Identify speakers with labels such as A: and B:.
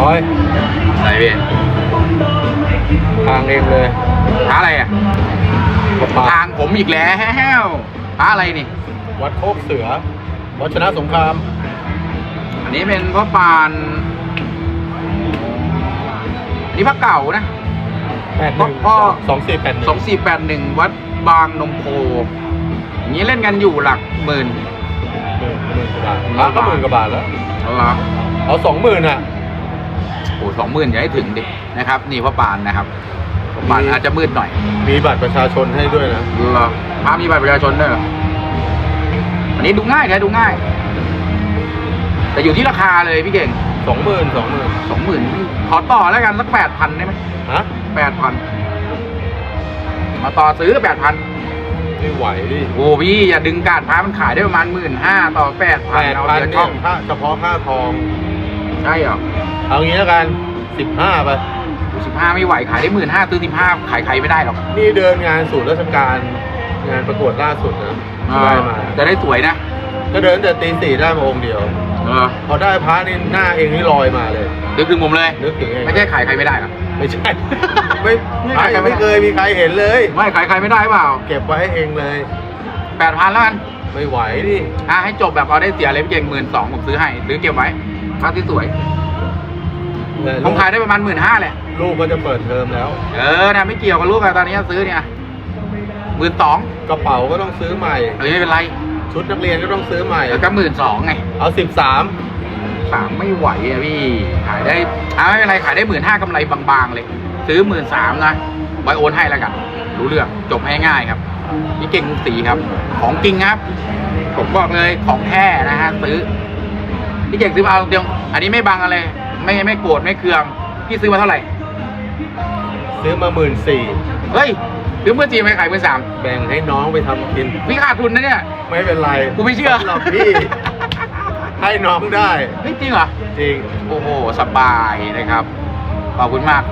A: ร้อย
B: ไหนพี่
A: ทางเองเลย
B: พระอะไรอะ
A: กระปา
B: ทางผมอีกแล้วพระอะไรนี่
A: วัดโคกเสือ วัดชนะสงคราม
B: อันนี้เป็นพระปานอันนี้พระเก่านะ
A: แปดหนึ่ง
B: พ่อ
A: สองสี่แปดหนึ่ง
B: สองสี่แปดหนึ่งวัดบางนมโพอย่างนี้เล่นกันอยู่หลักหมื่น
A: หมื่นหมื่นกว่าบาทพระก็หมื่นกว่าบาทแล้ว
B: เหรอ
A: เอาสองหมื่นอะ
B: โอ้สองหมื่นอย่าให้ถึงดินะครับ นี่พระปานนะครับพระปานอาจจะมืดหน่อย
A: มีบัตรประชาชนให้ด้วยนะ
B: เหรอพระมีบัตรประชาชนด้วยเหรออันนี้ดูง่ายนะดูง่าย แต่อยู่ที่ราคาเลยพี่เก่ง
A: สองหมื่นสองหมื่น
B: สองหมื่นขอต่อแล้วกันสักแปดพันได้ไหม
A: ฮะ
B: แปดพันมาต่อซื้อแปดพัน
A: ไม่ไหวดิ
B: โอ้พี่อย่าดึงการพามันขายได้ประมาณหมื่นห้าต่อแปดพั
A: แป
B: น
A: ด
B: เอา
A: พัน
B: เดียว
A: เนี่
B: ช่อยง
A: ค่าเฉพาะค่าทอง
B: ใช่เหรอ
A: เอางี้แล้วกันสิบห้าไป
B: สิบห้าไม่ไหวขายได้หมื่นห้าซื้อสิบห้าขายใครไม่ได้หรอก
A: นี่เดินงานศูนย์ราชการงานประกวดล่าสุดนะได้มา
B: จะได้สวยนะ
A: ก็เดินแต่ตีสี่ได้มาองค์เดียว
B: เออ
A: พอได้พระนี่หน้าเองนี่ลอยมาเลย
B: นึกถึงผมเลย
A: นึกถึงเอง
B: ไม่ใช่ขายใครไม่ได้หรอ
A: ไม่ใช่ไม่
B: ไม่
A: พระยังไม่เคยมีใครเห็นเลย
B: ไม่ขายใครไม่ได้เปล่า
A: เก็บไว้ให้เองเลย
B: แปดพันแล้วกัน
A: ไม่ไหวดิ
B: อะให้จบแบบเอาได้เสียเลยพี่เก่งหมื่นสองผมซื้อให้ซื้อเก็บไว้พระที่สวย
A: แต่
B: ผ
A: ลู
B: ม
A: ก
B: ขายได้ประมาณหมื่นห้าแหละ
A: ลูกก็จะเปิดเทอมแล้ว
B: เออนะไม่เกี่ยวกับลูกอะตอนนี้ซื้อเนี่ยหมื่นสอง
A: กระเป๋าก็ต้องซื้อใหม่
B: เอ้ยไม่เป็นไร
A: ชุดนักเรียนก็ต้องซื้อใหม่
B: แล้วก็หมื่นสองไง
A: เอาสิบสาม
B: สามไม่ไหวอะพี่ ขายได้อ่าไม่เป็นไรขายได้หมื่นห้ากำไรบางๆเลย ซื้อหมื่นสามนะไว้โอนให้แล้วกัน รู้เรื่อง จบให้ง่ายครับ นี่เก่งกรุงศรีครับ ของจริงครับ ผมบอกเลยของแท้นะฮะซื้อพี่เก่งซื้อมาเอาเดียว อันนี้ไม่บังอะไร ไม่ไม่โกรธไม่เคืองพี่ซื้อมาเท่าไหร่
A: ซื้อมาหมื่นสี่
B: เฮ้ยซื้อเมื่อจีนไปขายหมื่นสาม
A: แบ่งให้น้องไปทำกิน
B: พี่ขาดทุนนะเนี่ย
A: ไม่เป็นไร
B: กูไม่เชื่อ
A: สำหรับพี่ ให้น้องได้
B: เฮ้ยจริงเหรอ
A: จริง
B: โอ้โห สบายนะครับ ขอบคุณมาก